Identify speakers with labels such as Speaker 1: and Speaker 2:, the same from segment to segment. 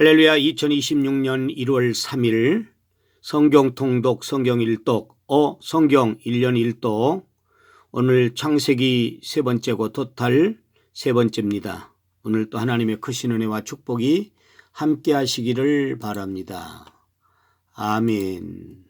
Speaker 1: 할렐루야 2026년 1월 3일 성경 통독 성경 일독 어 성경 1년 1독 오늘 창세기 세 번째고 토탈 세 번째입니다. 오늘 또 하나님의 크신 은혜와 축복이 함께 하시기를 바랍니다. 아멘.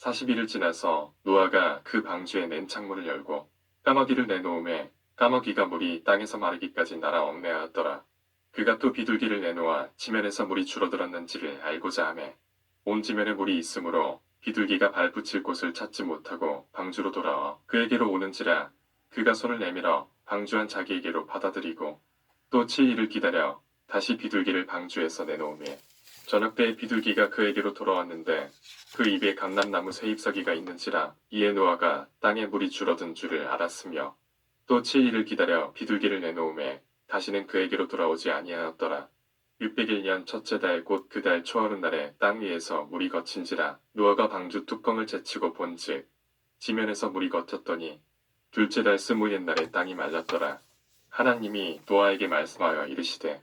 Speaker 2: 40일을 지나서 노아가 그 방주에 낸 창문을 열고 까마귀를 내놓음에 까마귀가 물이 땅에서 마르기까지 날아 얽매하였더라. 그가 또 비둘기를 내놓아 지면에서 물이 줄어들었는지를 알고자 하매 온 지면에 물이 있으므로 비둘기가 발붙일 곳을 찾지 못하고 방주로 돌아와 그에게로 오는지라 그가 손을 내밀어 방주한 자기에게로 받아들이고 또 7일을 기다려 다시 비둘기를 방주에서 내놓음에 저녁 때에 비둘기가 그에게로 돌아왔는데 그 입에 감람나무 새잎사귀가 있는지라 이에 노아가 땅에 물이 줄어든 줄을 알았으며 또 7일을 기다려 비둘기를 내놓음에 다시는 그에게로 돌아오지 아니하였더라. 601년 첫째 달 곧 그 달 초하루 날에 땅 위에서 물이 거친지라 노아가 방주 뚜껑을 제치고 본즉 지면에서 물이 거쳤더니 둘째 달 스무 옛날에 땅이 말랐더라. 하나님이 노아에게 말씀하여 이르시되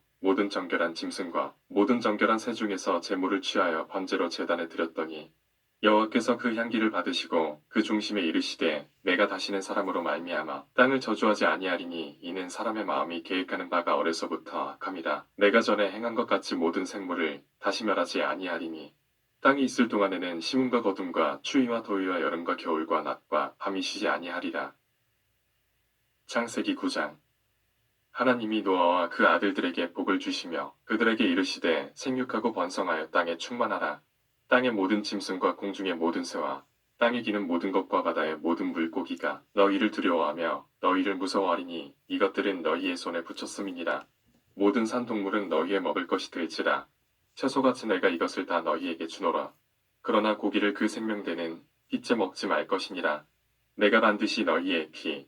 Speaker 2: 모든 정결한 짐승과 모든 정결한 새 중에서 제물을 취하여 번제로 제단에 드렸더니 여호와께서 그 향기를 받으시고 그 중심에 이르시되 내가 다시는 사람으로 말미암아 땅을 저주하지 아니하리니 이는 사람의 마음이 계획하는 바가 어려서부터 악함이라 내가 전에 행한 것 같이 모든 생물을 다시 멸하지 아니하리니 땅이 있을 동안에는 심음과 거둠과 추위와 더위와 여름과 겨울과 낮과 밤이 쉬지 아니하리라. 창세기 9장 하나님이 노아와 그 아들들에게 복을 주시며 그들에게 이르시되 생육하고 번성하여 땅에 충만하라 땅의 모든 짐승과 공중의 모든 새와 땅에 기는 모든 것과 바다의 모든 물고기가 너희를 두려워하며 너희를 무서워하리니 이것들은 너희의 손에 붙였음이니라. 모든 산 동물은 너희의 먹을 것이 될지라. 채소같이 내가 이것을 다 너희에게 주노라. 그러나 고기를 그 생명되는 피째 먹지 말 것이니라. 내가 반드시 너희의 피,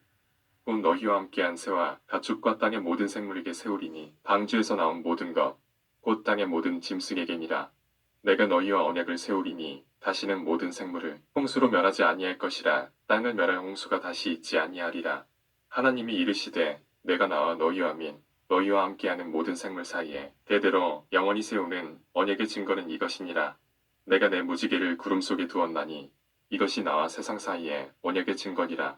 Speaker 2: 곧 너희와 함께한 새와 가축과 땅의 모든 생물에게 세우리니 방주에서 나온 모든 것 곧 땅의 모든 짐승에게니라. 내가 너희와 언약을 세우리니 다시는 모든 생물을 홍수로 멸하지 아니할 것이라. 땅을 멸할 홍수가 다시 있지 아니하리라. 하나님이 이르시되 내가 나와 너희와 민 너희와 함께하는 모든 생물 사이에 대대로 영원히 세우는 언약의 증거는 이것이니라. 내가 내 무지개를 구름 속에 두었나니 이것이 나와 세상 사이에 언약의 증거니라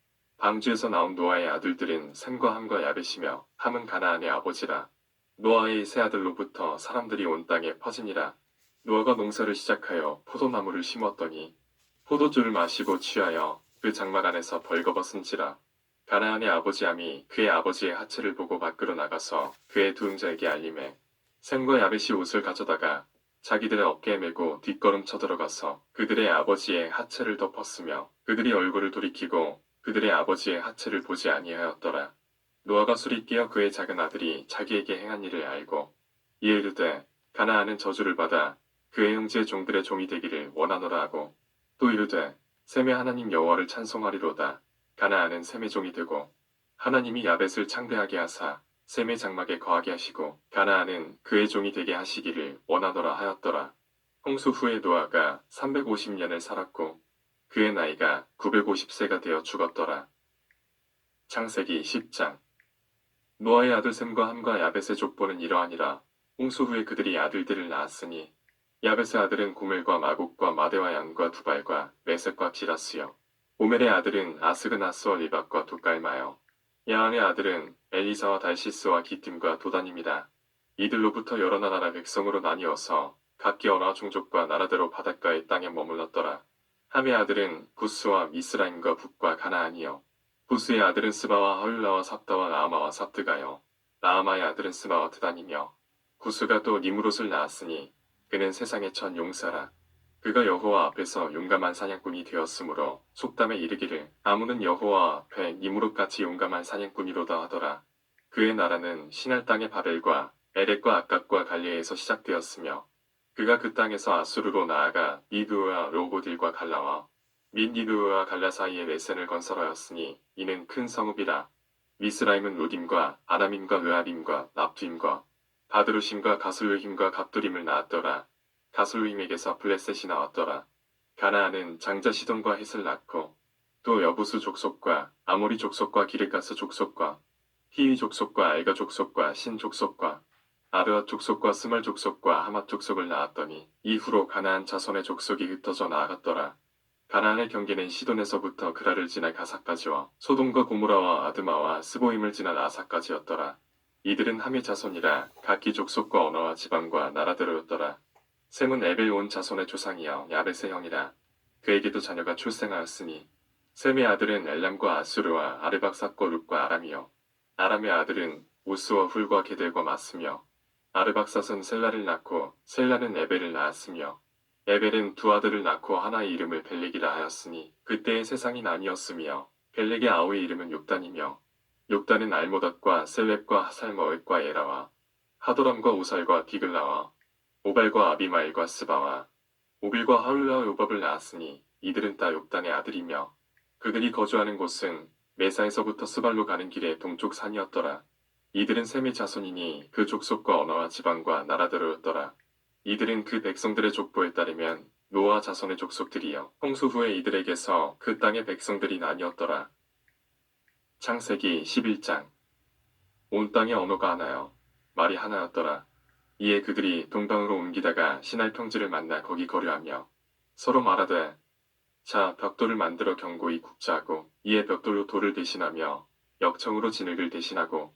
Speaker 2: 방주에서 나온 노아의 아들들은 셈과 함과 야벳이며 함은 가나안의 아버지라 노아의 세 아들로부터 사람들이 온 땅에 퍼지니라. 노아가 농사를 시작하여 포도나무를 심었더니 포도주를 마시고 취하여 그 장막 안에서 벌거벗은지라. 가나안의 아버지 함이 그의 아버지의 하체를 보고 밖으로 나가서 그의 두 형제에게 알림해 샘과 야벳이 옷을 가져다가 자기들의 어깨에 메고 뒷걸음 쳐들어가서 그들의 아버지의 하체를 덮었으며 그들이 얼굴을 돌이키고 그들의 아버지의 하체를 보지 아니하였더라. 노아가 술이 깨어 그의 작은 아들이 자기에게 행한 일을 알고 이에 이르되 가나안은 저주를 받아 그의 형제 종들의 종이 되기를 원하노라 하고 또 이르되 셈의 하나님 여호와를 찬송하리로다 가나안은 셈의 종이 되고 하나님이 야벳을 창대하게 하사 셈의 장막에 거하게 하시고 가나안은 그의 종이 되게 하시기를 원하노라 하였더라 홍수 후에 노아가 350년을 살았고 그의 나이가 950세가 되어 죽었더라 창세기 10장 노아의 아들 셈과 함과 야벳의 족보는 이러하니라. 홍수 후에 그들이 아들들을 낳았으니 야벳의 아들은 고멜과 마국과 마대와 양과 두발과 메색과 기라스요. 오멜의 아들은 아스그나스와 리박과 두깔마요. 야한의 아들은 엘리사와 달시스와 기팀과 도단입니다. 이들로부터 여러 나라 백성으로 나뉘어서 각기 언어 종족과 나라대로 바닷가의 땅에 머물렀더라. 함의 아들은 구스와 미스라임과 북과 가나안이요. 부스의 아들은 스바와 하울라와 삽다와 나아마와 삽드가요. 나아마의 아들은 스바와 드단이며 구스가 또 니무롯을 낳았으니 그는 세상의 첫 용사라. 그가 여호와 앞에서 용감한 사냥꾼이 되었으므로 속담에 이르기를 아무는 여호와 앞에 니무롯같이 용감한 사냥꾼이로다 하더라. 그의 나라는 신할 땅의 바벨과 에렉과 아깝과 갈레에서 시작되었으며 그가 그 땅에서 아수르로 나아가 니드와 로고딜과 갈라와 민디누와 갈라 사이에 메센을 건설하였으니 이는 큰 성읍이라. 미스라임은 루딤과 아람임과 느아림과 납두임과 바드루심과 가슬루힘과 갑두림을 낳았더라. 가슬루힘에게서 블레셋이 나왔더라. 가나안은 장자 시돈과 헷을 낳고 또 여부수 족속과 아모리 족속과 기르가스 족속과 히위 족속과 알가 족속과 신 족속과 아르앗 족속과 스말 족속과 하맛 족속을 낳았더니 이후로 가나안 자손의 족속이 흩어져 나아갔더라. 가나안의 경계는 시돈에서부터 그라를 지나 가사까지와 소돔과 고무라와 아드마와 스보임을 지나 아사까지였더라. 이들은 함의 자손이라 각기 족속과 언어와 지방과 나라대로였더라. 셈은 에벨 온 자손의 조상이여 야벳의 형이라. 그에게도 자녀가 출생하였으니 셈의 아들은 엘람과 아수르와 아르박삭과 룻과 아람이요. 아람의 아들은 우스와 훌과 게델과 맞으며 아르박삿은 셀라를 낳고 셀라는 에벨을 낳았으며 에벨은 두 아들을 낳고 하나의 이름을 벨렉이라 하였으니 그때의 세상이 나뉘었으며 벨렉의 아우의 이름은 욕단이며 욕단은 알모닷과 셀렙과 하살머웻과 에라와 하도람과 우살과 디글라와 오발과 아비마일과 스바와 오빌과 하울라와 요밥을 낳았으니 이들은 다 욕단의 아들이며 그들이 거주하는 곳은 메사에서부터 스발로 가는 길의 동쪽 산이었더라. 이들은 셈의 자손이니 그 족속과 언어와 지방과 나라대로였더라. 이들은 그 백성들의 족보에 따르면 노아 자손의 족속들이여 홍수 후에 이들에게서 그 땅의 백성들이 나뉘었더라. 창세기 11장 온 땅의 언어가 하나요 말이 하나였더라. 이에 그들이 동방으로 옮기다가 신할 평지를 만나 거기 거류하며 서로 말하되 자 벽돌을 만들어 견고히 굽자하고 이에 벽돌로 돌을 대신하며 역청으로 진흙을 대신하고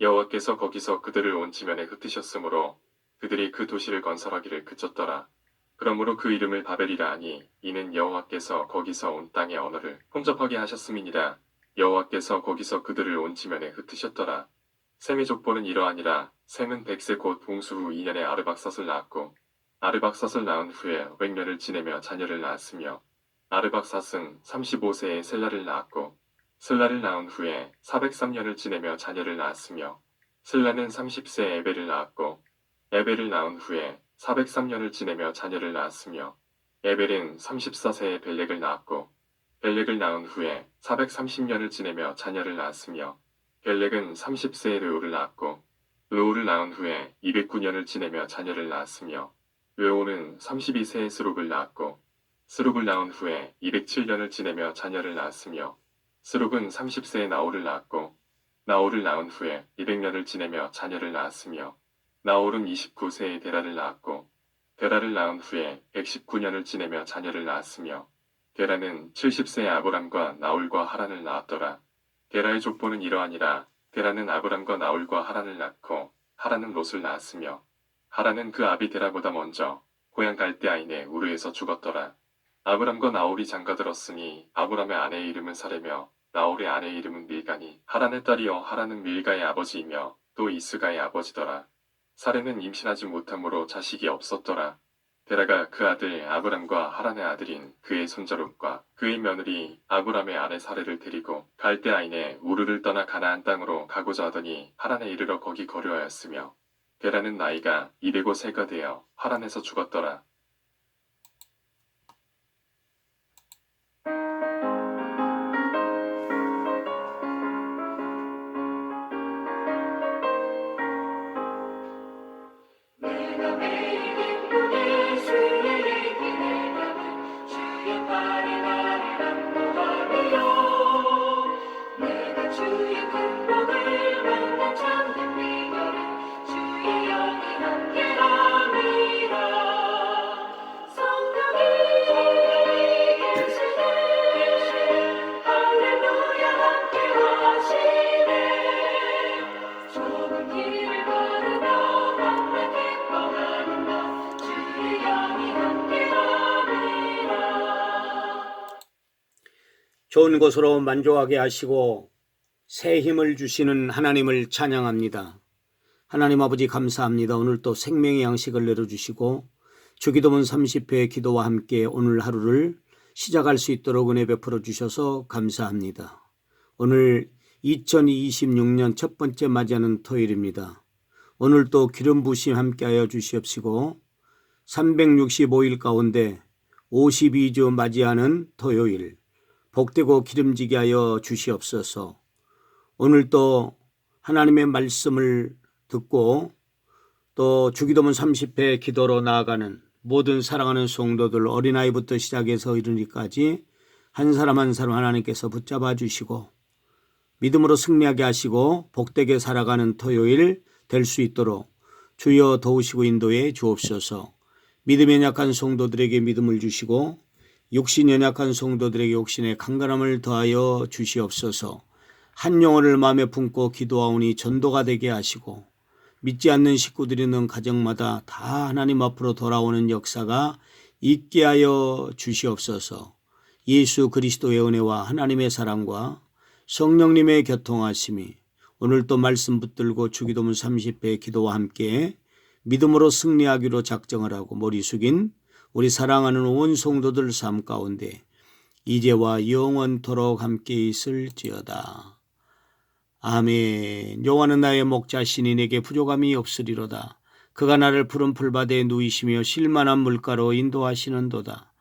Speaker 2: 여호와께서 거기서 그들을 온 지면에 흩으셨으므로 그들이 그 도시를 건설하기를 그쳤더라. 그러므로 그 이름을 바벨이라 하니 이는 여호와께서 거기서 온 땅의 언어를 혼잡하게 하셨음이니라. 여호와께서 거기서 그들을 온 지면에 흩으셨더라. 셈의 족보는 이러하니라. 셈은 백세 곧 봉수 후 2년에 아르박삿을 낳았고 아르박삿을 낳은 후에 500년을 지내며 자녀를 낳았으며 아르박삿은 35세에 셀라를 낳았고 슬라를 낳은 후에 403년을 지내며 자녀를 낳았으며 슬라는 30세에 에벨을 낳았고 에벨을 낳은 후에 403년을 지내며 자녀를 낳았으며 에벨은 34세에 벨렉을 낳았고 벨렉을 낳은 후에 430년을 지내며 자녀를 낳았으며 벨렉은 30세에 르우를 낳았고 르우를 낳은 후에 209년을 지내며 자녀를 낳았으며 르오는 32세에 스룩을 낳았고 스룩을 낳은 후에 207년을 지내며 자녀를 낳았으며 스룩은 30세에 나홀을 낳았고 나홀을 낳은 후에 200년을 지내며 자녀를 낳았으며 나홀은 29세에 데라를 낳았고 데라를 낳은 후에 119년을 지내며 자녀를 낳았으며 데라는 70세에 아브람과 나홀과 하란을 낳았더라. 데라의 족보는 이러하니라. 데라는 아브람과 나홀과 하란을 낳고 하란은 롯을 낳았으며 하란은 그 아비 데라보다 먼저 고향 갈대아인의 우르에서 죽었더라. 아브람과 나홀이 장가들었으니 아브람의 아내의 이름은 사레며 나홀의 아내의 이름은 밀가니 하란의 딸이여 하란은 밀가의 아버지이며 또 이스가의 아버지더라. 사레는 임신하지 못함으로 자식이 없었더라. 데라가 그 아들 아브람과 하란의 아들인 그의 손자롯과 그의 며느리 아브람의 아내 사레를 데리고 갈대아인의 우르를 떠나 가나안 땅으로 가고자 하더니 하란에 이르러 거기 거류하였으며 데라는 나이가 205세가 되어 하란에서
Speaker 3: 죽었더라.
Speaker 1: 좋은 것으로 만족하게 하시고 새 힘을 주시는 하나님을 찬양합니다. 하나님 아버지 감사합니다. 오늘 또 생명의 양식을 내려주시고 주기도문 30회 기도와 함께 오늘 하루를 시작할 수 있도록 은혜 베풀어 주셔서 감사합니다. 오늘 2026년 첫 번째 맞이하는 토요일입니다. 오늘 또 기름 부심 함께하여 주시옵시고 365일 가운데 52주 맞이하는 토요일 복되고 기름지게 하여 주시옵소서. 오늘 또 하나님의 말씀을 듣고 또 주기도문 30회 기도로 나아가는 모든 사랑하는 성도들 어린아이부터 시작해서 이르니까지 한 사람 한 사람 하나님께서 붙잡아 주시고 믿음으로 승리하게 하시고 복되게 살아가는 토요일 될 수 있도록 주여 도우시고 인도해 주옵소서. 믿음에 약한 성도들에게 믿음을 주시고 육신 연약한 성도들에게 육신의 강건함을 더하여 주시옵소서. 한 영혼을 마음에 품고 기도하오니 전도가 되게 하시고 믿지 않는 식구들이 있는 가정마다 다 하나님 앞으로 돌아오는 역사가 있게 하여 주시옵소서. 예수 그리스도의 은혜와 하나님의 사랑과 성령님의 교통하심이 오늘 또 말씀 붙들고 주기도문 30회 기도와 함께 믿음으로 승리하기로 작정을 하고 머리 숙인 우리 사랑하는 온 성도들 삶 가운데 이제와 영원토록 함께 있을지어다. 아멘. 여호와는 나의 목자시니 내게 부족함이 없으리로다. 그가 나를 푸른 풀밭에 누이시며 실만한 물가로 인도하시는도다.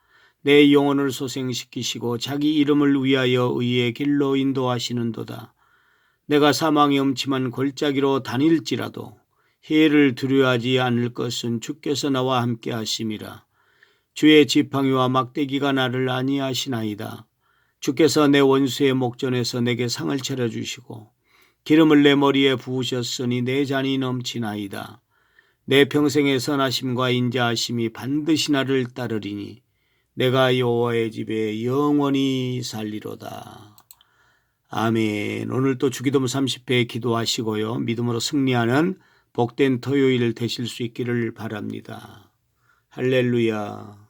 Speaker 1: 내 영혼을 소생시키시고 자기 이름을 위하여 의의 길로 인도하시는도다. 내가 사망의 음침한 골짜기로 다닐지라도 해를 두려워하지 않을 것은 주께서 나와 함께 하심이라. 주의 지팡이와 막대기가 나를 안위하시나이다. 주께서 내 원수의 목전에서 내게 상을 차려주시고 기름을 내 머리에 부으셨으니 내 잔이 넘치나이다. 내 평생의 선하심과 인자하심이 반드시 나를 따르리니 내가 여호와의 집에 영원히 살리로다. 아멘. 오늘 또 주기도문 30회 기도하시고요. 믿음으로 승리하는 복된 토요일 되실 수 있기를 바랍니다. 할렐루야.